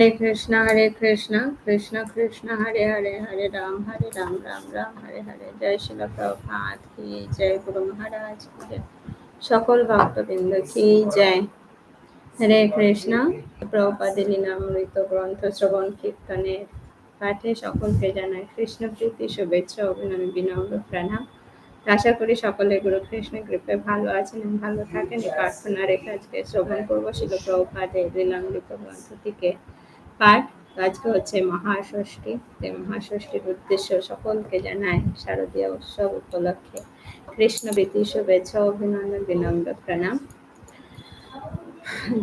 হরে কৃষ্ণ হরে কৃষ্ণ কৃষ্ণ কৃষ্ণ, হরে হরে হরে রাম হরে রাম রাম রাম, হরে হরে। জয় শিল প্রভাত কি জয় গুরু মহারাজ কি জয়। সকল ভক্তবৃন্দ কি জয়। হরে কৃষ্ণ, প্রভুপাদে লীলামৃত গ্রন্থ শ্রবণ কীর্তনের পাঠে সকলকে জানাই কৃষ্ণ প্রীতি, শুভেচ্ছা, অভিনন্দন, বিনম্র প্রণাম। আশা করি সকলে গুরু কৃষ্ণ কৃপে ভালো আছেন ভালো থাকেন। প্রার্থনা রেখে আজকে শ্রবণ করব শিল প্রভুপাদে লীলামৃত গ্রন্থ থেকে পাঠ। আজকে হচ্ছে মহাষষ্ঠী। মহাষষ্ঠীর উদ্দেশ্য সকলকে জানায় শারদীয় উৎসব উপলক্ষে। কৃষ্ণ প্রীতি, শুভেচ্ছা, অভিনন্দন, বিনম্র প্রণাম।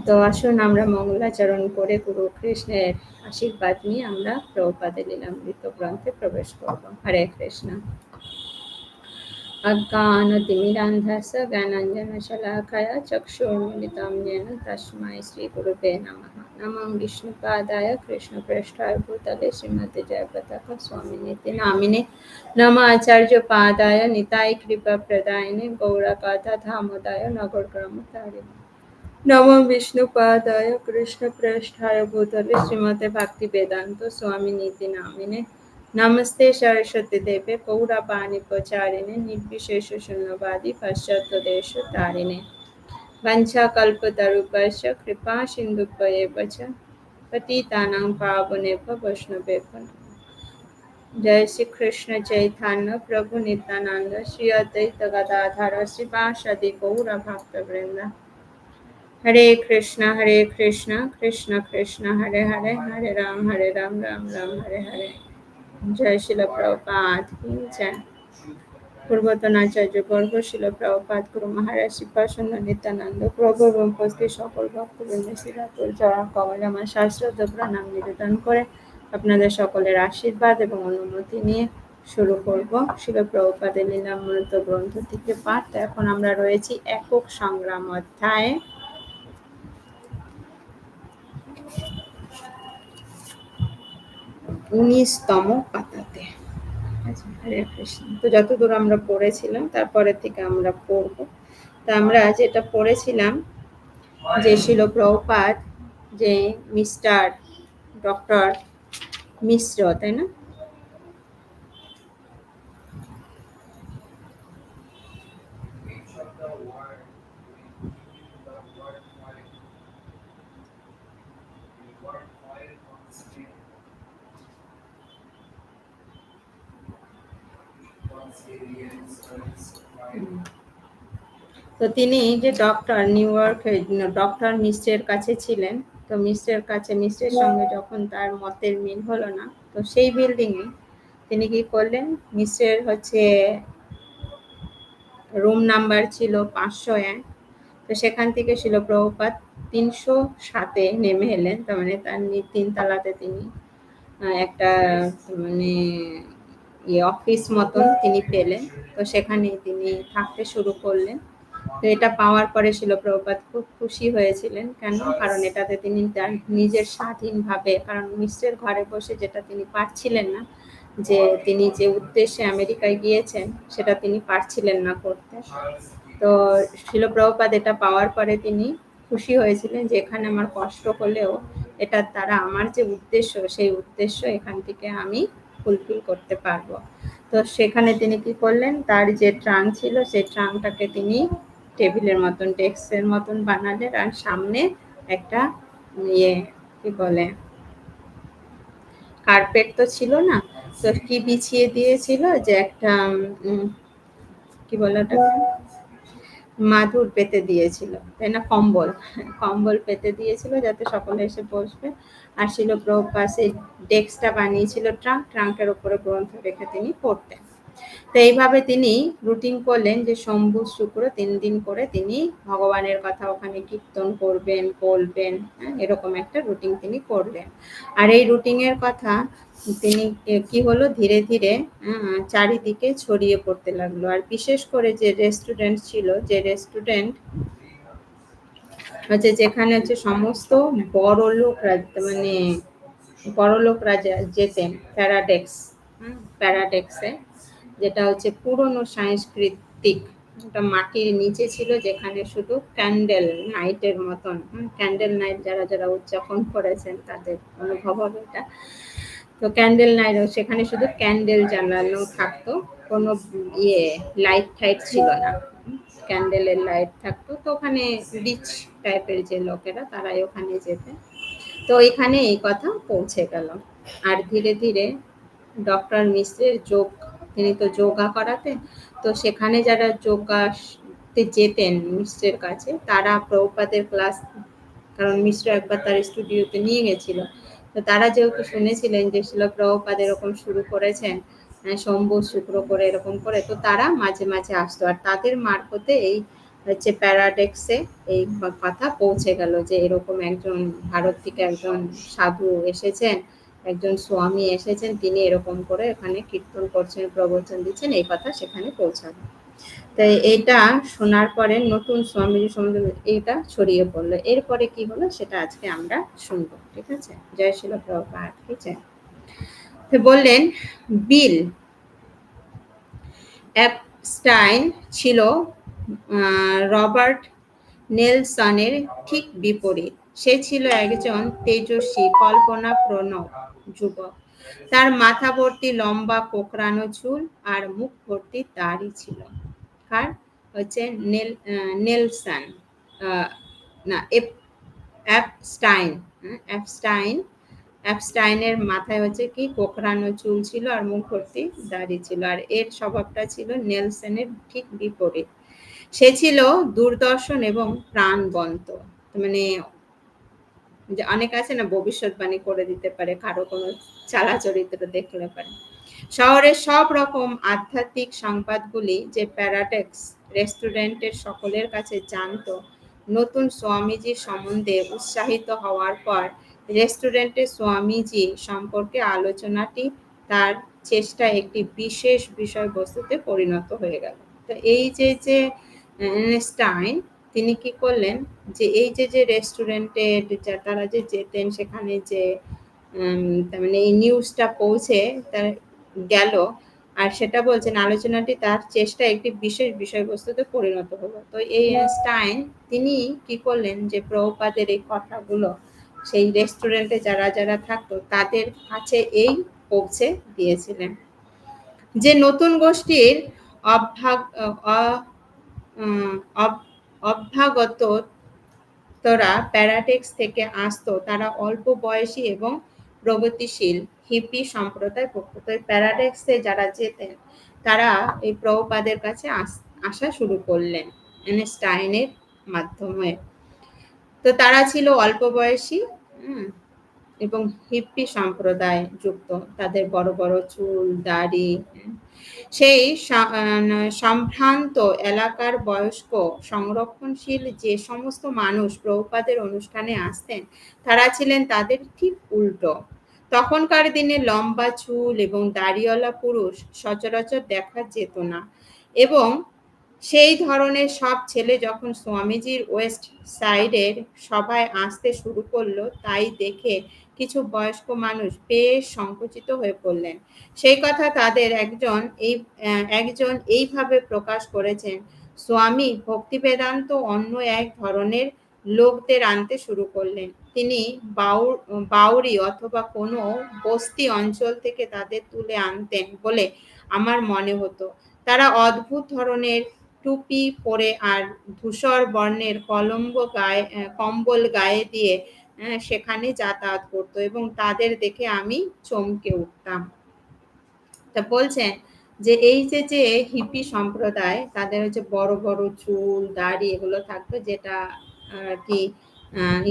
তো আসুন আমরা মঙ্গলাচরণ করে গুরু কৃষ্ণের আশীর্বাদ নিয়ে আমরা প্রভুপাদে লীলামৃত গ্রন্থে প্রবেশ করব। হরে কৃষ্ণ। अज्ञानतिमिरान्धस्य ज्ञानाञ्जनशलाकया चक्षुर्मिलितं येन तस्मै श्रीगुरुवे नमः नमं विष्णुपादाय कृष्णप्रेष्ठाय भूतले श्रीमते जयप्रताप स्वामिनीति नामिने नम आचार्यपादाय निताय कृपाप्रदायिने गौरकाथा धामोदाय नगरग्रामतारिणे नमो विष्णुपादाय कृष्णप्रेष्ठाय भूतले श्रीमते भक्तिवेदान्त स्वामिनीति नामिने नमस्ते सरस्वती देवे पौरापाणि प्रचारिणे निर्विशेष शून्यवादी पाश्चात्य देश तारिणे। वंशाकल्पतरुपश्च कृपा सिन्धुभ्येव च पतितानां पावनेव वैष्णवेव जय श्री कृष्ण चैतन्य, प्रभु नित्यानंद श्री अद्वैत गदाधर श्रीवासदि गौर भक्त वृंद हरे कृष्ण हरे कृष्ण कृष्ण कृष्ण, हरे हरे हरे राम हरे राम राम राम, हरे हरे। জয় শিল প্রপাত জয় পূর্বতন আচার্য গর্ভ শিল প্রপাত গুরু মহারাজ শিবাসন্দ নিত্যানন্দ, প্রভু এবং উপস্থিত সকল ভক্তবৃন্দ শিলাপুর জয়া কমল আমার শাস্ত্রত প্রণাম নিবেদন করে আপনাদের সকলের আশীর্বাদ এবং অনুমতি নিয়ে শুরু করব শিল প্রভুপাদের লীলামৃত গ্রন্থ থেকে পাঠ। এখন আমরা রয়েছি একক সংগ্রাম অধ্যায়ে। উনিশতম পাতাতে। তো যতদূর আমরা পড়েছিলাম, তারপরে থেকে আমরা পড়ব। তা আমরা যেটা পড়েছিলাম, যে শিল প্রপাত যে মিস্টার ডক্টর মিশ্র, তাই না? তো তিনি যে doctor New York doctor mister কাছে ছিলেন। তো মিস্টের কাছে মিস্টের সঙ্গে যখন তার মতের মিল হলো না তো সেই বিল্ডিংয়ে তিনি কি করলেন? মিস্টের হচ্ছে রুম নাম্বার ছিল পাঁচশো এক। তো সেখান থেকে ছিল প্রভুপাত তিনশো সাতে নেমে এলেন। তার মানে তার তিনতলাতে তিনি একটা মানে অফিস মতন তিনি পেলেন। তো সেখানে তিনি থাকতে শুরু করলেন। তো এটা পাওয়ার পরে ছিল প্রভুপাত খুব খুশি হয়েছিলেন। কেন? কারণ এটাতে তিনি তার নিজের স্বাধীনভাবে, কারণ মিশ্রের ঘরে বসে যেটা তিনি পারছিলেন না, যে তিনি যে উদ্দেশ্যে আমেরিকায় গিয়েছেন, সেটা তিনি পারছিলেন না করতে। তো শিল প্রভুপাত এটা পাওয়ার পরে তিনি খুশি হয়েছিলেন যে এখানে আমার কষ্ট হলেও এটা তারা আমার যে উদ্দেশ্য, সেই উদ্দেশ্য এখান থেকে আমি ফুলফিল করতে পারব। তো সেখানে তিনি কি করলেন? তার যে ট্রাং ছিল, সেই ট্রাংটাকে তিনি টেবিলের মতন, ডেস্কের মতন বানালেন আর সামনে একটা ইয়ে কি বলে, কার্পেট তো ছিল না? তো কি বিছিয়ে দিয়েছিল যে একটা কি বলে ওটাকে? মাদুর পেতে দিয়েছিল। তাই না? কম্বল। কম্বল পেতে দিয়েছিল যাতে সকলে এসে বসবে। আর ছিল পাশে ডেস্কটা বানিয়েছিল ট্রাঙ্ক। ট্রাঙ্কের উপরে গ্রন্থ রেখে তিনি পড়তেন। তো এইভাবে তিনি রুটিন করলেন যে শম্ভু শুক্র তিন দিন করে তিনি ভগবানের কথা ওখানে কীর্তন করবেন, বলবেন হ্যাঁ এরকম একটা রুটিন তিনি করলেন। আর এই রুটিনের কথা তিনি কি হলো? ধীরে ধীরে চারিদিকে ছড়িয়ে পড়তে লাগল। আর বিশেষ করে যে রেস্টুরেন্ট ছিল, যে রেস্টুরেন্ট হচ্ছে যেখানে হচ্ছে সমস্ত বড় মানে বড় লোকরা যেতেন প্যারাডেক্স প্যারাডেক্সে যেটা হচ্ছে পুরনো সাংস্কৃতিক একটা মাটির নিচে ছিল যেখানে শুধু ক্যান্ডেল নাইটের মতন ক্যান্ডেল নাইট যারা যারা উদযাপন করেছেন তাদের অনুভব হবে এটা। তো ক্যান্ডেল নাইট সেখানে শুধু ক্যান্ডেল জ্বালানো থাকতো, কোনো ইয়ে লাইট টাইট ছিল না। ক্যান্ডেলের লাইট থাকতো, তো ওখানে রিচ টাইপের যে লোকেরা, তারাই ওখানে যেতে তো এখানে এই কথা পৌঁছে গেল। আর ধীরে ধীরে ডক্টর মিশ্রের যোগ, তিনি তো যোগা করাতেন, তো সেখানে যারা যোগাতে যেতেন মিশ্রের কাছে, তারা প্রভুপাদের ক্লাস কারণ মিশ্র একবার তার স্টুডিওতে নিয়ে গেছিল। তো তারা যেহেতু শুনেছিলেন যে শিল প্রভুপাদ এরকম শুরু করেছেন সোমবার শুক্র করে এরকম করে, তো তারা মাঝে মাঝে আসতো। আর তাদের মারফতে এই হচ্ছে প্যারাডেক্সে এই কথা পৌঁছে গেল যে এরকম একজন ভারত থেকে একজন সাধু এসেছেন, একজন স্বামী এসেছেন, তিনি এরকম করে এখানে কীর্তন করছেন, প্রবচন দিচ্ছেন, এই কথা সেখানে পৌঁছাবে তাই এটা শোনার পরে নতুন স্বামীজি সম্বন্ধে এইটা ছড়িয়ে পড়ল। এরপরে কি হলো সেটা আজকে আমরা শুনব, ঠিক আছে? জয় শিল প্রভুপাত ঠিক আছে বললেন, বিল অ্যাপস্টাইন ছিল রবার্ট নেলসনের ঠিক বিপরীত। সে ছিল একজন তেজস্বী কল্পনা প্রণব যুবক। তার মাথা ভর্তি লম্বা কোকড়ানো চুল আর মুখ ভর্তি দাড়ি ছিল। কার? হচ্ছে নেল নেলসন। না অ্যাপস্টাইন অ্যাপস্টাইন অ্যাপস্টাইনের মাথায় হচ্ছে কি, কোকড়ানো চুল ছিল আর মুখ ভর্তি দাড়ি ছিল। আর এর স্বভাবটা ছিল নেলসনের ঠিক বিপরীত। সে ছিল দূরদর্শন এবং প্রাণবন্ত। মানে যে অনেক আছে না, ভবিষ্যৎবাণী করে দিতে পারে, কারও কোনো চালা চরিত্র দেখলে পারে। শহরের সব রকম আধ্যাত্মিক সংবাদগুলি যে প্যারাটেক্স রেস্টুরেন্টের সকলের কাছে জানতো, নতুন স্বামীজির সম্বন্ধে উৎসাহিত হওয়ার পর রেস্টুরেন্টের স্বামীজি সম্পর্কে আলোচনাটি তার চেষ্টা একটি বিশেষ বিষয়বস্তুতে পরিণত হয়ে গেল। তো এই যে যে স্টাইন তিনি কি করলেন যে, এই যে যে রেস্টুরেন্টে তারা যে যেতেন, সেখানে যে তার মানে এই নিউজটা পৌঁছে তার গেল আর সেটা বলছেন আলোচনাটি তার চেষ্টা একটি বিশেষ বিষয়বস্তুতে পরিণত হলো। তো এই স্টাইন তিনি কি করলেন যে, প্রভুপাদের এই কথাগুলো সেই রেস্টুরেন্টে যারা যারা থাকতো, তাদের কাছে এই পৌঁছে দিয়েছিলেন। যে নতুন গোষ্ঠীর অভ্যাগ অভ্যাগত তোরা প্যারাটেক্স থেকে আসতো, তারা অল্প বয়সী এবং প্রগতিশীল হিপি সম্প্রদায় পক্ষ। প্যারাটেক্সে যারা যেতেন, তারা এই প্রভুপাদের কাছে আসা শুরু করলেন এনস্টাইনের মাধ্যমে। তো তারা ছিল অল্প বয়সী এবং হিপ্পি সম্প্রদায় যুক্ত, তাদের বড় বড় চুল, দাড়ি সেই সম্ভ্রান্ত এলাকার বয়স্ক, সংরক্ষণশীল যে সমস্ত মানুষ প্রভুপাদের অনুষ্ঠানে আসতেন, তারা ছিলেন তাদের ঠিক উল্টো। তখনকার দিনে লম্বা চুল এবং দাড়িওয়ালা পুরুষ সচরাচর দেখা যেত না, এবং সেই ধরনের সব ছেলে যখন স্বামীজির ওয়েস্ট সাইডের সভায় আসতে শুরু করল, তাই দেখে কিছু বয়স্ক মানুষ বেশ সংকুচিত হয়ে পড়লেন। সেই কথা তাদের একজন এই একজন এইভাবে প্রকাশ করেছেন, স্বামী ভক্তি বেদান্ত অন্য এক ধরনের লোকদের আনতে শুরু করলেন। তিনি বাউরি অথবা কোনো বস্তি অঞ্চল থেকে তাদের তুলে আনতেন বলে আমার মনে হতো। তারা অদ্ভুত ধরনের টুপি পরে আর ধূসর বর্ণের কলম্ব গায়ে কম্বল গায়ে দিয়ে সেখানে যাতায়াত করতো এবং তাদের দেখে আমি চমকে উঠতাম। তা বলছেন যে এই যে যে হিপি সম্প্রদায়, তাদের হচ্ছে বড় বড় চুল, দাড়ি এগুলো থাকতো যেটা আর কি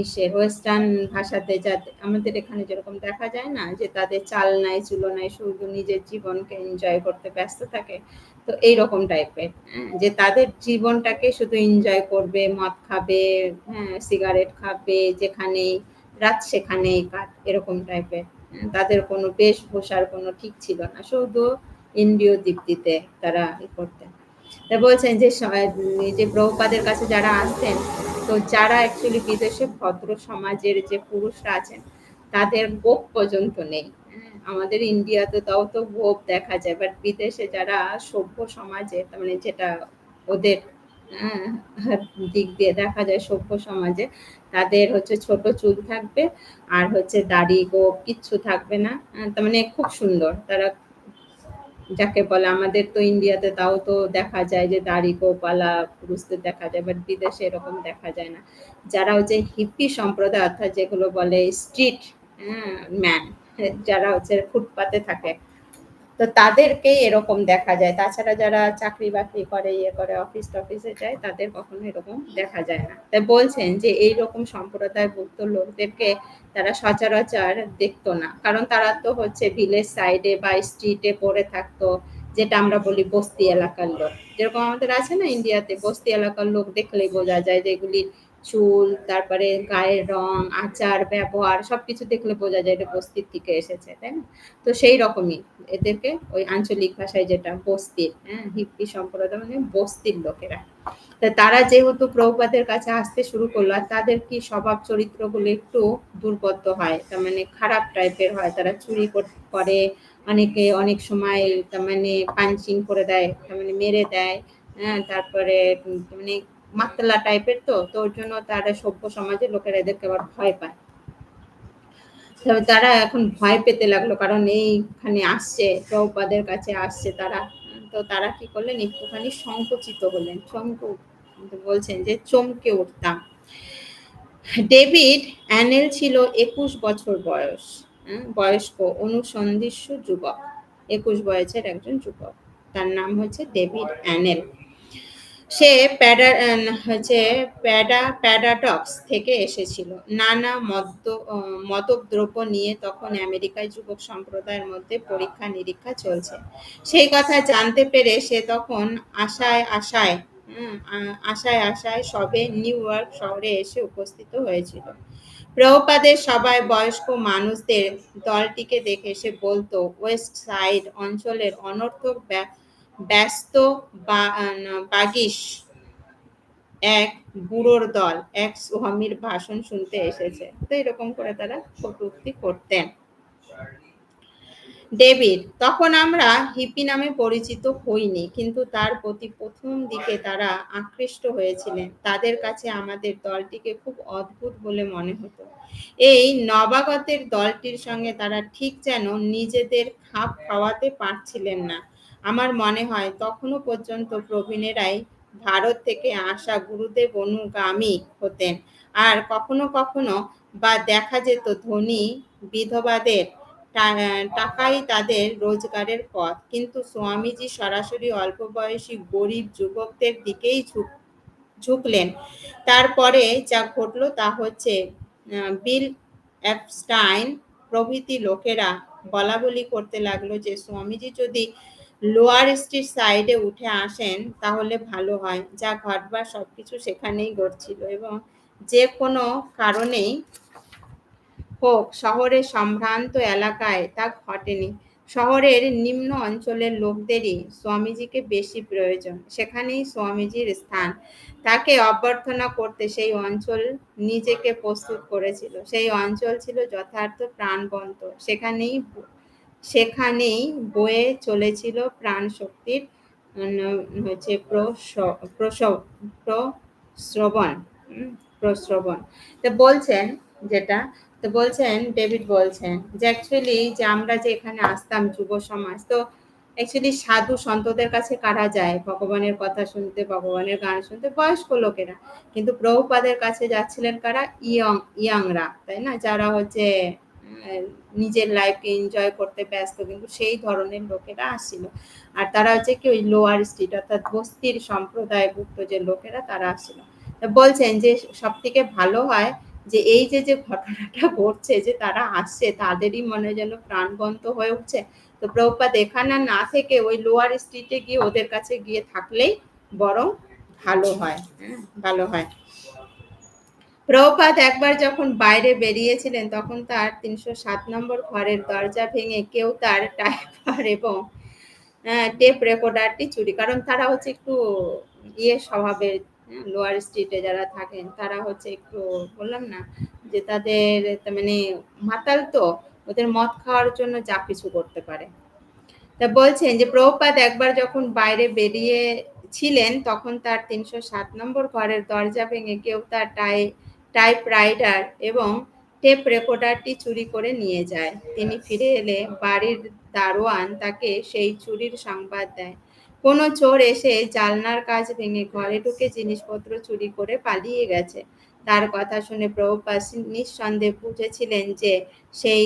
ইসের ওয়েস্টার্ন ভাষাতে যাতে আমাদের এখানে যেরকম দেখা যায় না যে তাদের চাল নাই চুলো নাই শুধু নিজের জীবনকে এনজয় করতে ব্যস্ত থাকে তো এই রকম টাইপের হ্যাঁ, যে তাদের জীবনটাকে শুধু এনজয় করবে মদ খাবে হ্যাঁ সিগারেট খাবে যেখানেই রাত সেখানেই কাট এরকম টাইপের হ্যাঁ, তাদের কোনো বেশভূষার কোনো ঠিক ছিল না শুধু ইন্দ্রিয় দীপ্তিতে তারা ই করতেন। তা বলছেন যে যে প্রভুপাদের কাছে যারা আসতেন তো যারা অ্যাকচুয়ালি বিদেশে ভদ্র সমাজের যে পুরুষরা আছেন তাদের গোপ পর্যন্ত নেই। হ্যাঁ, আমাদের ইন্ডিয়াতে তাও তো গোপ দেখা যায় বাট বিদেশে যারা সভ্য সমাজে মানে যেটা ওদের দিক দিয়ে দেখা যায় সভ্য সমাজে, তাদের হচ্ছে ছোট চুল থাকবে আর হচ্ছে দাড়ি, গোপ কিচ্ছু থাকবে না তার মানে খুব সুন্দর। তারা যাকে বলে আমাদের তো ইন্ডিয়াতে তাও তো দেখা যায় যে দাড়ি গোপালা পুরুষদের দেখা যায় বাট বিদেশে এরকম দেখা যায় না। যারা হচ্ছে হিপি সম্প্রদায়, অর্থাৎ যেগুলো বলে স্ট্রিট ম্যান যারা হচ্ছে ফুটপাতে থাকে। তো তাদেরকেই এরকম দেখা যায়। তাছাড়া যারা চাকরি বাকরি করে ইয়ে করে অফিস টফিসে যায়, তাদের কখনো এরকম দেখা যায় না। তাই বলছেন যে এই রকম সম্প্রদায় সম্প্রদায়ভুক্ত লোকদেরকে তারা সচরাচর দেখতো না। কারণ তারা তো হচ্ছে ভিলেজ সাইডে বা স্ট্রিটে পড়ে থাকতো, যেটা আমরা বলি বস্তি এলাকার লোক। যেরকম আমাদের আছে না ইন্ডিয়াতে বস্তি এলাকার লোক দেখলেই বোঝা যায় যে এগুলি চুল, তারপরে গায়ের রং, আচার, ব্যবহার, সবকিছু দেখলে বোঝা যায় এটা বস্তির থেকে এসেছে, তাই না? তো সেই রকমই এদেরকে ওই আঞ্চলিক ভাষায় যেটা বস্তির হ্যাঁ হিপ্পি সম্প্রদায় মানে বস্তির লোকেরা। তা তারা যেহেতু প্রভুপাদের কাছে আসতে শুরু করল আর তাদের কি স্বভাব চরিত্রগুলো একটু দুর্বদ্ধ হয়, তার মানে খারাপ টাইপের হয়, তারা চুরি করে অনেকে অনেক সময় তার মানে পাঞ্চিং করে দেয়, তার মানে মেরে দেয় হ্যাঁ তারপরে মানে মাতলা টাইপের তো তো ওর জন্য তারা সভ্য সমাজের লোকেরা এদেরকে আবার ভয় পায়। তবে তারা এখন ভয় পেতে লাগল, কারণ এইখানে আসছে, প্রভুপাদের কাছে আসছে তারা। তো তারা কি করলেন? একটুখানি সংকুচিত হলেন শঙ্ক বলছেন যে চমকে উঠতাম। ডেভিড অ্যানেল ছিল একুশ বছর বয়স বয়স্ক, অনুসন্ধিস্য যুবক, একুশ বয়সের একজন যুবক। তার নাম হচ্ছে ডেভিড অ্যানেল। সে প্যাডা হচ্ছে প্যাডা প্যাডাটক্স থেকে এসেছিল। নানা মদ্য মদদ্রব্য নিয়ে তখন আমেরিকায় যুবক সম্প্রদায়ের মধ্যে পরীক্ষা নিরীক্ষা চলছে। সেই কথা জানতে পেরে সে তখন আশায় আশায় আশায় আশায় সবে নিউ ইয়র্ক শহরে এসে উপস্থিত হয়েছিল। প্রভুপাদের সবাই বয়স্ক মানুষদের দলটিকে দেখে সে বলতো, ওয়েস্ট সাইড অঞ্চলের অনর্থক ব্যস্ত বাগিস এক বুড়োর দল, এক স্বামীর ভাষণ শুনতে এসেছে। তো এরকম করে তারা কটুক্তি করতেন। ডেভিড, তখন আমরা হিপি নামে পরিচিত হইনি, কিন্তু তার প্রতি প্রথম দিকে তারা আকৃষ্ট হয়েছিলেন। তাদের কাছে আমাদের দলটিকে খুব অদ্ভুত বলে মনে হতো। এই নবাগতের দলটির সঙ্গে তারা ঠিক যেন নিজেদের খাপ খাওয়াতে পারছিলেন না। আমার মনে হয় তখনও পর্যন্ত প্রবীণেরাই ভারত থেকে আসা গুরুদেব অনুগামী হতেন। আর কখনো কখনো বা দেখা যেত ধনী বিধবাদের টাকাই তাদের রোজগারের পথ। কিন্তু স্বামীজি সরাসরি অল্প বয়সী গরিব যুবকদের দিকেই ঝুঁক, ঝুঁকলেন। তারপরে যা ঘটলো তা হচ্ছে বিল অ্যাপস্টাইন প্রভৃতি লোকেরা বলা বলি করতে লাগল যে, স্বামীজি যদি লোয়ার স্ট্রিট সাইডে উঠে আসেন, তাহলে ভালো হয়। যা ঘটবার সব কিছু সেখানেই ঘটছিল এবং যে কোনো কারণেই হোক, শহরের সম্ভ্রান্ত এলাকায় তা ঘটেনি। শহরের নিম্ন অঞ্চলের লোকদেরই স্বামীজিকে বেশি প্রয়োজন। সেখানেই স্বামীজির স্থান। তাকে অভ্যর্থনা করতে সেই অঞ্চল নিজেকে প্রস্তুত করেছিল। সেই অঞ্চল ছিল যথার্থ প্রাণবন্ত। সেখানেই সেখানেই বয়ে চলেছিল প্রাণ শক্তির হচ্ছে প্রশ্রবণ প্রশ্রবণ তো বলছেন যেটা, তো বলছেন, ডেভিড বলছেন যে অ্যাকচুয়ালি যে আমরা যে এখানে আসতাম যুব সমাজ, তো অ্যাকচুয়ালি সাধু সন্তদের কাছে কারা যায়? ভগবানের কথা শুনতে, ভগবানের গান শুনতে, বয়স্ক লোকেরা। কিন্তু প্রভুপাদের কাছে যাচ্ছিলেন কারা? ইয়ং, ইয়াংরা, তাই না? যারা হচ্ছে নিজের লাইফকে এনজয় করতে ব্যস্ত কিন্তু সেই ধরনের লোকেরা আসছিল। আর তারা হচ্ছে কি ওই লোয়ার স্ট্রিট অর্থাৎ বস্তির সম্প্রদায়ভুক্ত যে লোকেরা তারা আসছিল। বলছেন যে সব থেকে ভালো হয় যে এই যে যে ঘটনাটা ঘটছে যে তারা আসছে তাদেরই মনে যেন প্রাণবন্ত হয়ে উঠছে। তো প্রভুপাত এখানে না থেকে ওই লোয়ার স্ট্রিটে গিয়ে ওদের কাছে গিয়ে থাকলেই বরং ভালো হয়। হ্যাঁ। ভালো হয়। প্রভুপাত একবার যখন বাইরে বেরিয়েছিলেন, তখন তার তিনশো সাত নম্বর ঘরের দরজা ভেঙে কেউ তার টাইপার এবং টেপ রেকর্ডারটি চুরি, কারণ তারা হচ্ছে একটু ইয়ে স্বভাবের লোয়ার স্ট্রিটে যারা থাকেন, তারা হচ্ছে একটু বললাম না যে তাদের মানে মাতাল তো, ওদের মদ খাওয়ার জন্য যা কিছু করতে পারে। তা বলছেন যে প্রভুপাত একবার যখন বাইরে বেরিয়ে ছিলেন, তখন তার তিনশো সাত নম্বর ঘরের দরজা ভেঙে কেউ তার টাই টাইপ রাইডার এবং টেপ রেকর্ডারটি চুরি করে নিয়ে যায়। তিনি ফিরে এলে বাড়ির দারোয়ান তাকে সেই চুরির সংবাদ দেয়। কোনো চোর এসে জালনার কাজ ভেঙে ঘরে ঢুকে জিনিসপত্র চুরি করে পালিয়ে গেছে। তার কথা শুনে প্রভুপাদ নিঃসন্দেহে বুঝেছিলেন যে সেই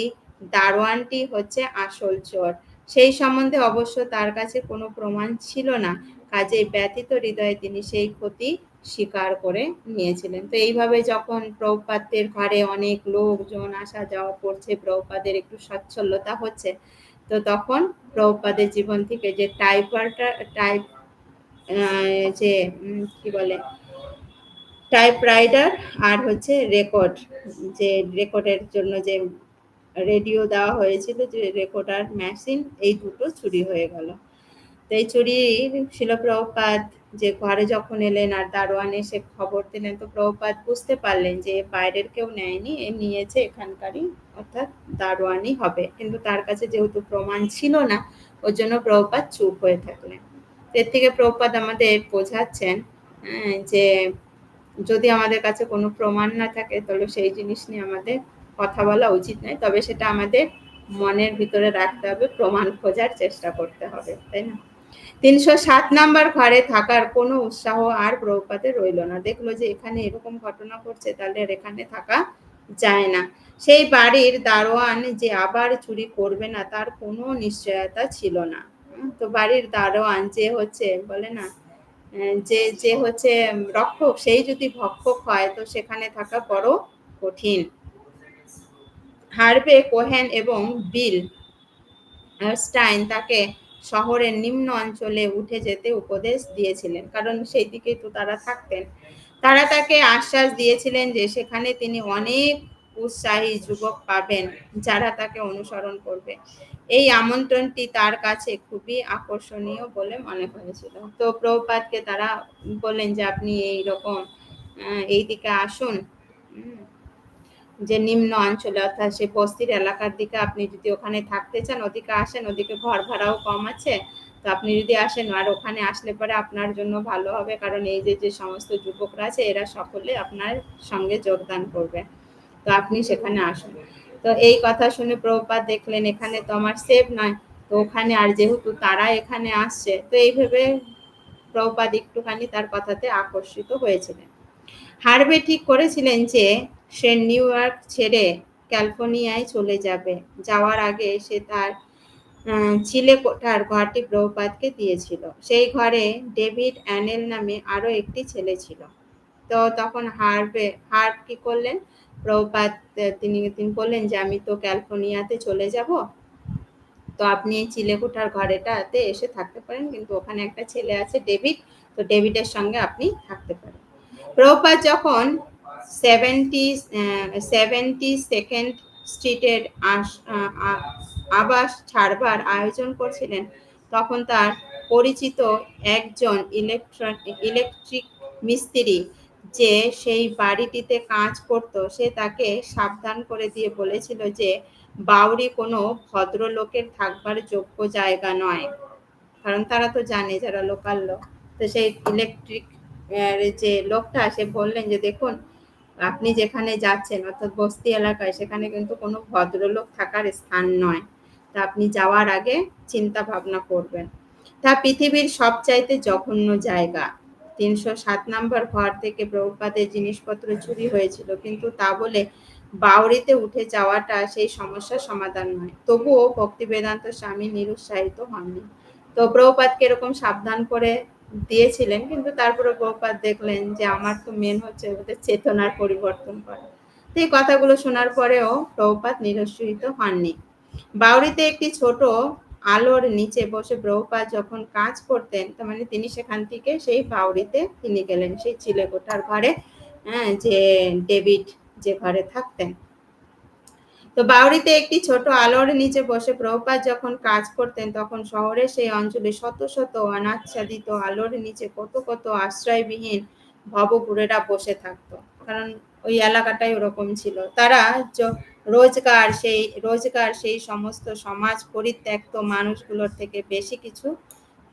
দারোয়ানটি হচ্ছে আসল চোর। সেই সম্বন্ধে অবশ্য তার কাছে কোনো প্রমাণ ছিল না। কাজে ব্যতীত হৃদয়ে তিনি সেই ক্ষতি স্বীকার করে নিয়েছিলেন। তো এইভাবে যখন প্রভুপাতের ঘরে অনেক লোকজন আসা যাওয়া করছে প্রভুপাদের একটু সচ্ছলতা হচ্ছে, তো তখন প্রভুপাদের জীবন থেকে যে টাইপারটা টাইপ যে কি বলে টাইপ রাইডার আর হচ্ছে রেকর্ড, যে রেকর্ডের জন্য যে রেডিও দেওয়া হয়েছিল, যে রেকর্ডার মেশিন, এই দুটো চুরি হয়ে গেল। তো এই চুরি ছিল প্রভুপাত যে ঘরে যখন এলেন আর দারোয়ান এসে খবর দিলেন তো প্রভুপাত বুঝতে পারলেন যে বাইরের কেউ নেয়নি এ নিয়েছে এখানকারই অর্থাৎ দারোয়ানই হবে। কিন্তু তার কাছে যেহেতু প্রমাণ ছিল না ওর জন্য প্রভুপাত চুপ হয়ে থাকলেন। এর থেকে প্রভুপাত আমাদের বোঝাচ্ছেন হ্যাঁ, যে যদি আমাদের কাছে কোনো প্রমাণ না থাকে তাহলে সেই জিনিস নিয়ে আমাদের কথা বলা উচিত নয়। তবে সেটা আমাদের মনের ভিতরে রাখতে হবে প্রমাণ খোঁজার চেষ্টা করতে হবে তাই না? তিনশো সাত নাম্বার ঘরে থাকার কোনো উৎসাহ আর প্রভুপাতে রইল না। দেখল যে এখানে এরকম ঘটনা ঘটছে, তাহলে আর এখানে থাকা যায় না। সেই বাড়ির দারোয়ান যে আবার চুরি করবে না, তার কোনো নিশ্চয়তা ছিল না। তো বাড়ির দারোয়ান যে হচ্ছে, বলে না যে যে হচ্ছে রক্ষক, সেই যদি ভক্ষক হয়, তো সেখানে থাকা বড় কঠিন। হারবে কোহেন এবং বিল স্টাইন তাকে শহরের নিম্ন অঞ্চলে উঠে যেতে উপদেশ দিয়েছিলেন। কারণ সেই দিকে তো তারা থাকতেন। তারা তাকে আশ্বাস দিয়েছিলেন যে সেখানে তিনি অনেক উৎসাহী যুবক পাবেন যারা তাকে অনুসরণ করবে। এই আমন্ত্রণটি তার কাছে খুবই আকর্ষণীয় বলে মনে হয়েছিল। তো প্রভুপাতকে তারা বললেন যে আপনি এই রকম এই দিকে আসুন যে নিম্ন অঞ্চলে অর্থাৎ সে বস্তির এলাকার দিকে আপনি যদি ওখানে থাকতে চান, ওদিকে আসেন, ওদিকে ঘর ভাড়াও কম আছে। তো আপনি যদি আসেন আর ওখানে আসলে পরে আপনার জন্য ভালো হবে, কারণ এই যে যে সমস্ত যুবকরা আছে, এরা সকলে আপনার সঙ্গে যোগদান করবে। তো আপনি সেখানে আসুন। তো এই কথা শুনে প্রভুপাত দেখলেন, এখানে তো আমার সেফ নয়, তো ওখানে আর যেহেতু তারা এখানে আসছে, তো এইভাবে প্রভুপাত একটুখানি তার কথাতে আকর্ষিত হয়েছিলেন। হারবে ঠিক করেছিলেন যে, সে নিউ ইয়র্ক ছেড়ে ক্যালিফোর্নিয়ায় চলে যাবে। যাওয়ার আগে সে তার চিলে কোঠার ঘরটি প্রভুপাতকে দিয়েছিল। সেই ঘরে ডেভিড অ্যানেল নামে আরও একটি ছেলে ছিল। তো তখন হারবে হার্ব কি করলেন? প্রভুপাত তিনি তিনি বললেন যে, আমি তো ক্যালিফোর্নিয়াতে চলে যাব। তো আপনি চিলেকোঠার ঘরেটাতে এসে থাকতে পারেন। কিন্তু ওখানে একটা ছেলে আছে ডেভিড। তো ডেভিডের সঙ্গে আপনি থাকতে পারেন। প্রভুপাত যখন সেভেন্টি সেভেন্টি সেকেন্ড স্ট্রিটের আবাস ছাড়বার আয়োজন করছিলেন, তখন তার পরিচিত একজন ইলেকট্রনিক ইলেকট্রিক মিস্ত্রি যে সেই বাড়িটিতে কাজ করত, সে তাকে সাবধান করে দিয়ে বলেছিল যে বাউরি কোনো ভদ্রলোকের থাকবার যোগ্য জায়গা নয়। কারণ তারা তো জানে যারা লোকাল লোক। তো সেই ইলেকট্রিক যে লোকটা, সে বললেন যে, দেখুন, আপনি যেখানে যাচ্ছেন, অর্থাৎ বস্তি এলাকায়, সেখানে কিন্তু কোনো ভদ্রলোক থাকার স্থান নয়। তা আপনি যাওয়ার আগে চিন্তা ভাবনা করবেন। তা পৃথিবীর সবচাইতে জঘন্য জায়গা। তিনশো সাত নাম্বার ঘর থেকে প্রভুপাদের জিনিসপত্র চুরি হয়েছিল, কিন্তু তা বলে বাউরিতে উঠে যাওয়াটা সেই সমস্যার সমাধান নয়। তবুও ভক্তি বেদান্ত স্বামী নিরুৎসাহিত হননি। তো প্রভুপাতকে এরকম সাবধান করে দিয়েছিলেন, কিন্তু তারপরে প্রভুপাত দেখলেন যে আমার তো মেন হচ্ছে ওদের চেতনার পরিবর্তন করা। তো এই কথাগুলো শোনার পরেও প্রভুপাত নিরুৎসাহিত হননি। বাউরিতে একটি ছোট আলোর নিচে বসে প্রভুপাত যখন কাজ করতেন, তার মানে তিনি সেখান থেকে সেই বাউরিতে তিনি গেলেন, সেই চিলেকোঠার ঘরে হ্যাঁ যে ডেভিড যে ঘরে থাকতেন। তো বাউরিতে একটি ছোট আলোর নিচে বসে প্রভুপাত যখন কাজ করতেন, তখন শহরের সেই অঞ্চলে শত শত অনাচ্ছাদিত আলোর নিচে কত কত আশ্রয়বিহীন ভবপুরেরা বসে থাকতো। কারণ ওই এলাকাটাই ওরকম ছিল। তারা রোজগার সেই রোজগার সেই সমস্ত সমাজ পরিত্যক্ত মানুষগুলোর থেকে বেশি কিছু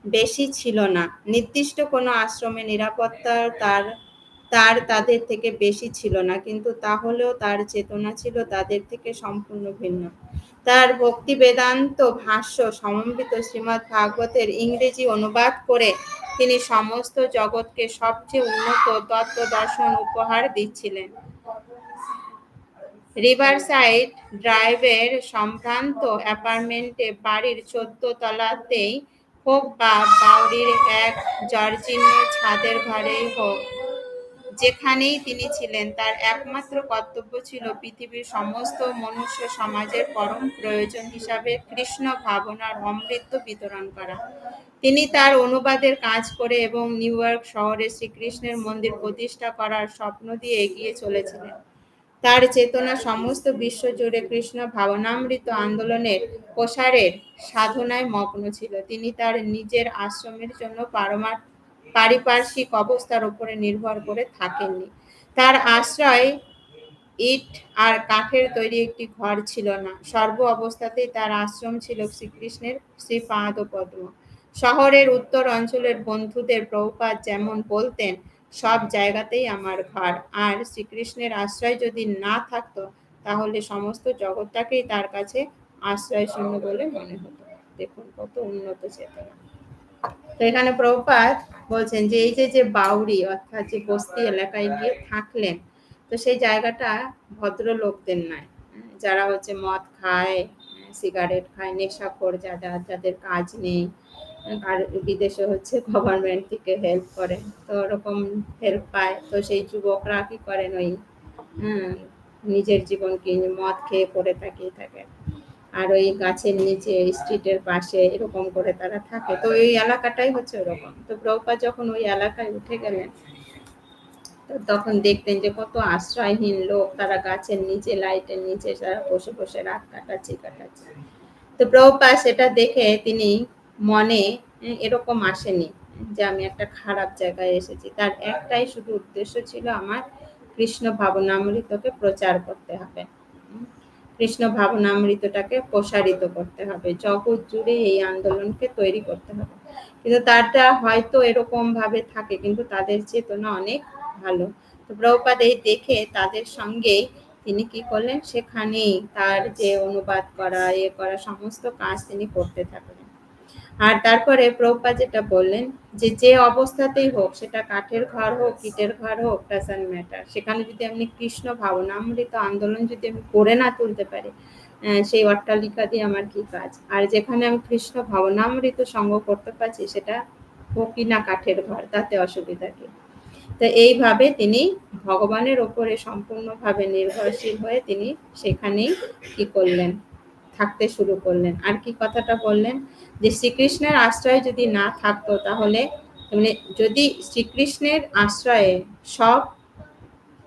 বেশি ছিল না। নির্দিষ্ট কোনো আশ্রমে নিরাপত্তা তার তার, তাদের থেকে বেশি ছিল না। কিন্তু তাহলেও তার চেতনা ছিল তাদের থেকে সম্পূর্ণ ভিন্ন। তার ভক্তি বেদান্ত ভাষ্য সমন্বিত শ্রীমৎ ভাগবতের ইংরেজি অনুবাদ করে তিনি সমস্ত জগৎকে সবচেয়ে উন্নত তত্ত্ব দর্শন উপহার দিচ্ছিলেন। রিভারসাইড ড্রাইভের সম্ভ্রান্ত অ্যাপার্টমেন্টে বাড়ির চোদ্দ তলাতেই হোক বা বাউরির এক জর্জীর্ণ ছাদের ঘরেই হোক যেখানেই তিনি ছিলেন, তার একমাত্র কর্তব্য ছিল পৃথিবীর সমস্ত মনুষ্য সমাজের পরম প্রয়োজন হিসাবে কৃষ্ণ ভাবনার অমৃত বিতরণ করা। তিনি তার অনুবাদের কাজ করে এবং নিউ ইয়র্ক শহরে শ্রীকৃষ্ণের মন্দির প্রতিষ্ঠা করার স্বপ্ন দিয়ে এগিয়ে চলেছিলেন। তার চেতনা সমস্ত বিশ্ব জুড়ে কৃষ্ণ ভাবনামৃত আন্দোলনের প্রসারের সাধনায় মগ্ন ছিল। তিনি তার নিজের আশ্রমের জন্য পারমার্থ পারিপার্শ্বিক অবস্থার উপরে নির্ভর করে থাকেননি। তার আশ্রয় ইট আর কাঠের তৈরি একটি ঘর ছিল না। সর্ব অবস্থাতেই তার আশ্রম ছিল শ্রীকৃষ্ণের শ্রীপাদ পদ্ম শহরের উত্তর অঞ্চলের বন্ধুদের প্রভুপাত যেমন বলতেন, সব জায়গাতেই আমার ঘর। আর শ্রীকৃষ্ণের আশ্রয় যদি না থাকতো, তাহলে সমস্ত জগৎটাকেই তার কাছে আশ্রয় শূন্য বলে মনে হতো। দেখুন কত উন্নত চেতনা। তো এখানে প্রভুপাত বলছেন যে এই যে যে বাউরি অর্থাৎ যে বস্তি এলাকায় গিয়ে থাকলেন, তো সেই জায়গাটা ভদ্র লোকদের নয়। যারা হচ্ছে মদ খায়, সিগারেট খায় নেশা নেশাখোর যারা, যাদের কাজ নেই, আর বিদেশে হচ্ছে গভর্নমেন্ট থেকে হেল্প করে, তো ওরকম হেল্প পায়। তো সেই যুবকরা কি করেন ওই নিজের জীবনকে মদ খেয়ে পড়ে তাকিয়ে থাকে। আর ওই গাছের নিচে, স্ট্রিটের পাশে এরকম করে তারা থাকে। তো ওই এলাকাটাই হচ্ছে ওরকম। তো প্রভুপা যখন ওই এলাকায় উঠে গেলেন, তো তখন দেখতেন যে কত আশ্রয়হীন লোক। তারা গাছের নিচে, লাইটের নিচে তারা বসে বসে রাত কাটাচ্ছে কাটাচ্ছে। তো প্রভুপা সেটা দেখে তিনি মনে এরকম আসেনি যে আমি একটা খারাপ জায়গায় এসেছি। তার একটাই শুধু উদ্দেশ্য ছিল আমার কৃষ্ণ ভাবনামৃতকে প্রচার করতে হবে। কৃষ্ণ ভাবনামৃতটাকে প্রসারিত করতে হবে। জগৎ জুড়ে এই আন্দোলনকে তৈরি করতে হবে। কিন্তু তারটা হয়তো এরকম ভাবে থাকে, কিন্তু তাদের চেতনা অনেক ভালো। তো প্রভুপাদ এই দেখে তাদের সঙ্গে তিনি কি করলেন? সেখানেই তার যে অনুবাদ করা ইয়ে করা সমস্ত কাজ তিনি করতে থাকলেন। আর তারপরে প্রভুপা যেটা বললেন যে যে অবস্থাতেই হোক, সেটা কাঠের ঘর হোক, ইটের ঘর হোক ডাজন্ট ম্যাটার সেখানে যদি আপনি কৃষ্ণ ভাবনামৃত আন্দোলন যদি আমি করে না তুলতে পারি সেই অট্টালিকা দিয়ে আমার কি কাজ? আর যেখানে আমি কৃষ্ণ ভাবনামৃত সঙ্গ করতে পারছি, সেটা হোকই না কাঠের ঘর, তাতে অসুবিধা কি? তো এইভাবে তিনি ভগবানের ওপরে সম্পূর্ণভাবে নির্ভরশীল হয়ে তিনি সেখানেই কি করলেন? থাকতে শুরু করলেন। আর কি কথাটা বললেন? যে শ্রীকৃষ্ণের আশ্রয় যদি না থাকতো তাহলে মানে যদি শ্রীকৃষ্ণের আশ্রয়ে সব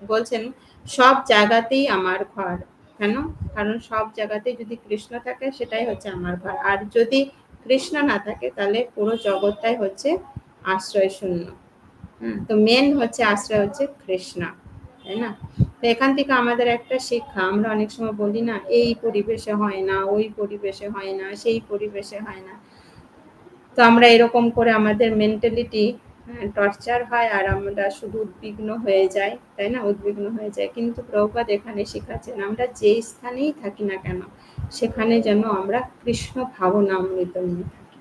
বলছেন সব জায়গাতেই আমার ঘর। কেন? কারণ সব জায়গাতেই যদি কৃষ্ণ থাকে সেটাই হচ্ছে আমার ঘর। আর যদি কৃষ্ণ না থাকে তাহলে পুরো জগৎটাই হচ্ছে আশ্রয় শূন্য তো মেন হচ্ছে আশ্রয় হচ্ছে কৃষ্ণ তাই না? তো এখান থেকে আমাদের একটা শিক্ষা। আমরা অনেক সময় বলি না, এই পরিবেশে হয় না, ওই পরিবেশে হয় না, সেই পরিবেশে হয় না। তো আমরা এরকম করে আমাদের মেন্টালিটি টর্চার হয় আর আমরা শুধু উদ্বিগ্ন হয়ে যাই, তাই না? উদ্বিগ্ন হয়ে যায় কিন্তু প্রভুপাত এখানে শেখাচ্ছেন, আমরা যে স্থানেই থাকি না কেন, সেখানে যেন আমরা কৃষ্ণ ভাবনা অমৃত নিয়ে থাকি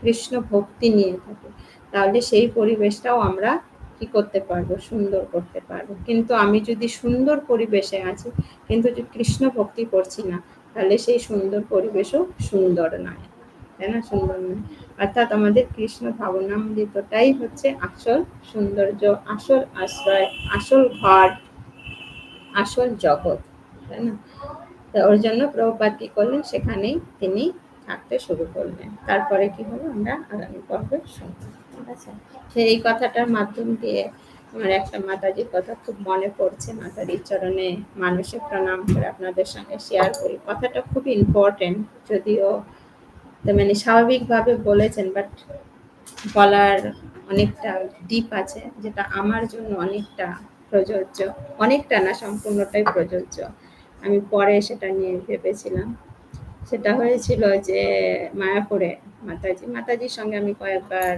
কৃষ্ণ ভক্তি নিয়ে থাকি। তাহলে সেই পরিবেশটাও আমরা কি করতে পারব, সুন্দর করতে পারব। কিন্তু আমি যদি সুন্দর পরিবেশে আছি, কিন্তু যদি কৃষ্ণ ভক্তি করছি না, তাহলে সেই সুন্দর পরিবেশও সুন্দর নয়। তাই না? সুন্দর নয়। অর্থাৎ আমাদের কৃষ্ণ ভাবনামৃতটাই হচ্ছে আসল সৌন্দর্য, আসল আশ্রয়, আসল ঘর, আসল জগৎ। তাই না? ওর জন্য প্রভুপাত কি করলেন? সেখানেই তিনি থাকতে শুরু করলেন। তারপরে কি হলো? আমরা আগামী পর্বে শুনব। সেই কথাটার মাধ্যম দিয়ে আমার একটা মাতাজির কথা খুব মনে পড়ছে। মাতাজির চরণে মানুষের প্রণাম করে আপনাদের সঙ্গে শেয়ার করি। কথাটা খুব ইম্পর্টেন্ট যদিও মানে স্বাভাবিকভাবে বলেছেন বাট বলার অনেকটা ডিপ আছে, যেটা আমার জন্য অনেকটা প্রযোজ্য। অনেকটা না, সম্পূর্ণটাই প্রযোজ্য। আমি পরে সেটা নিয়ে ভেবেছিলাম। সেটা হয়েছিল যে মায়াপুরে মাতাজি, মাতাজির সঙ্গে আমি কয়েকবার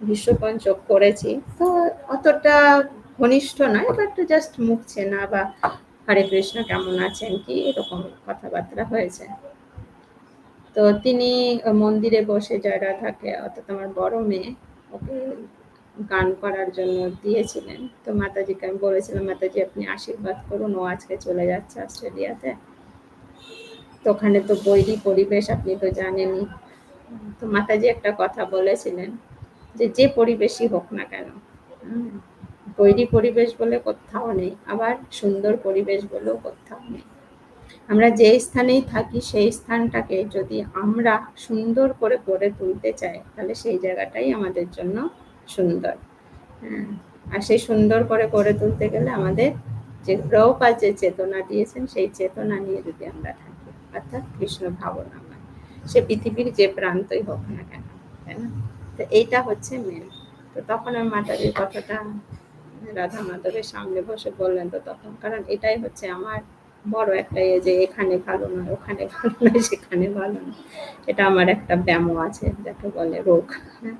বিশ্বপঞ্চক করেছি। তো অতটা ঘনিষ্ঠ নয় বাট জাস্ট মুখ চেনা বা হরে কৃষ্ণ কেমন আছেন কি, এরকম কথাবার্তা হয়েছে। তো তিনি মন্দিরে বসে যারা থাকে অর্থাৎ আমার বড় মেয়ে, ওকে গান করার জন্য দিয়েছিলেন। তো মাতাজিকে আমি বলেছিলাম, মাতাজি, আপনি আশীর্বাদ করুন, ও আজকে চলে যাচ্ছে অস্ট্রেলিয়াতে। তো ওখানে তো বৈরী পরিবেশ, আপনি তো জানেনই। তো মাতাজি একটা কথা বলেছিলেন যে যে পরিবেশই হোক না কেন বৈরী পরিবেশ বলে কোথাও নেই, আবার সুন্দর পরিবেশ বলেও কোথাও নেই। আমরা যে স্থানেই থাকি সেই স্থানটাকে যদি আমরা সুন্দর করে গড়ে তুলতে চাই, তাহলে সেই জায়গাটাই আমাদের জন্য সুন্দর। হ্যাঁ আর সেই সুন্দর করে গড়ে তুলতে গেলে আমাদের যে প্রপাত যে চেতনা দিয়েছেন, সেই চেতনা নিয়ে যদি আমরা থাকি। অর্থাৎ কৃষ্ণ ভাবনা সে পৃথিবীর যে প্রান্তই হোক না কেন, তাই না? তো এইটা হচ্ছে মেন তো তখন আমি মাতাজির কথাটা রাধা মাধবের সামনে বসে বললেন, তো তখন কারণ এটাই হচ্ছে আমার বড় একটা ইয়ে যে এখানে ভালো নয় ওখানে ভালো নয় সেখানে ভালো নয় এটা আমার একটা ব্যামো আছে, যাকে বলে রোগ হ্যাঁ?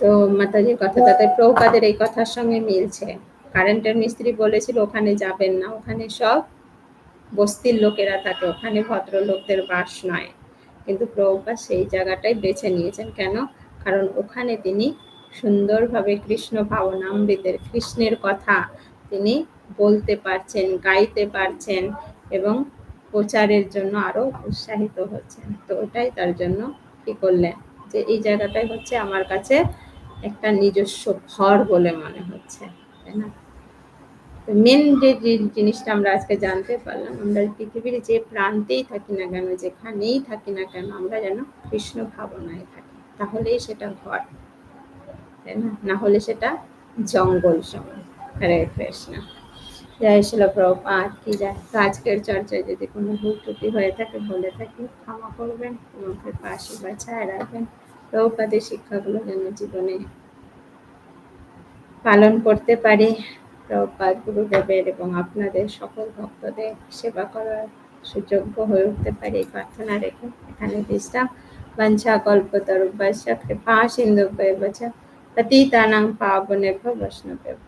তো মাতাজির কথাটা তাই প্রভুপাদের এই কথার সঙ্গে মিলছে। কারেন্টের মিস্ত্রি বলেছিল, ওখানে যাবেন না, ওখানে সব বস্তির লোকেরা থাকে, ওখানে ভদ্রলোকদের বাস নয়। কিন্তু প্রভুপাদ সেই জায়গাটাই বেছে নিয়েছেন। কেন? কারণ ওখানে তিনি সুন্দরভাবে কৃষ্ণ ভাবনামৃতের, কৃষ্ণের কথা তিনি বলতে পারছেন, গাইতে পারছেন এবং প্রচারের জন্য আরও উৎসাহিত হচ্ছেন। তো ওটাই তার জন্য কি করলেন? যে এই জায়গাটাই হচ্ছে আমার কাছে একটা নিজস্ব ঘর বলে মনে হচ্ছে, তাই না? মেন যে জিনিসটা আমরা আজকে জানতে পারলাম, আমরা পৃথিবীর যে প্রান্তেই থাকি না কেন, যেখানেই থাকি না কেন, আমরা যেন কৃষ্ণ ভাবনায় থাকি। তাহলেই সেটা ঘর, তাই না? হলে সেটা জঙ্গল সময় হরে কৃষ্ণ। জয় শিল প্রপাত কি যায়? তো আজকের চর্চায় যদি কোনো ভুল ত্রুটি হয়ে থাকে, বলে থাকি, ক্ষমা করবেন তোমাকে পাশে বা ছায় রাখবেন। প্রপাদের শিক্ষাগুলো যেন জীবনে পালন করতে পারি। প্রপাত গুরু গুরুদেবের এবং আপনাদের সকল ভক্তদের সেবা করার সুযোগ্য হয়ে উঠতে পারে এই প্রার্থনা রেখে। এখানে বিশ্রাম বাঞ্ছা, কল্প তরুবাসা কৃপা, সিন্ধু পেবচা পতিতানাং পাবনেভ্য বৈষ্ণবেভ্য।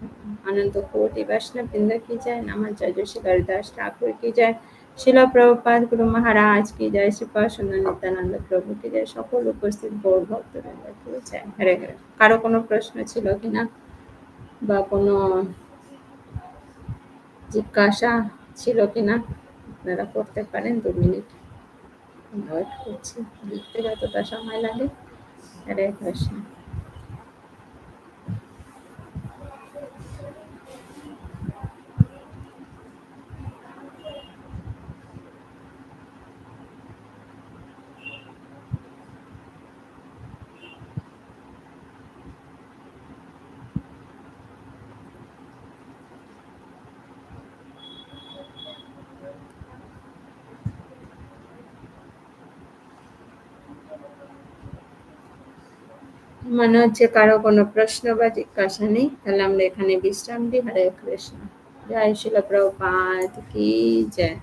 অনন্ত কোটি বৈষ্ণব বৃন্দ কি যায় নামা জয় শ্রীকর দাস ঠাকুর কি যায় শিল প্রভুপাত গুরু মহারাজ কি যায় শ্রীপা সুন্দর নিত্যানন্দ প্রভু কি যায় সকল উপস্থিত গৌর ভক্তবৃন্দ কি জয়? হরে হরে। কারও কোনো প্রশ্ন ছিল কিনা? বা কোনো জিজ্ঞাসা ছিল কিনা, আপনারা করতে পারেন দু মিনিট। ওয়েট করছি লিখতে যতটা সময় লাগে। আরে কৃষ্ণ মনে হচ্ছে কারও কোনো প্রশ্ন বা জিজ্ঞাসা নেই, তাহলে আমরা এখানে বিশ্রাম দিই। হরে কৃষ্ণ। জয় শিল প্রপাত কি জয়।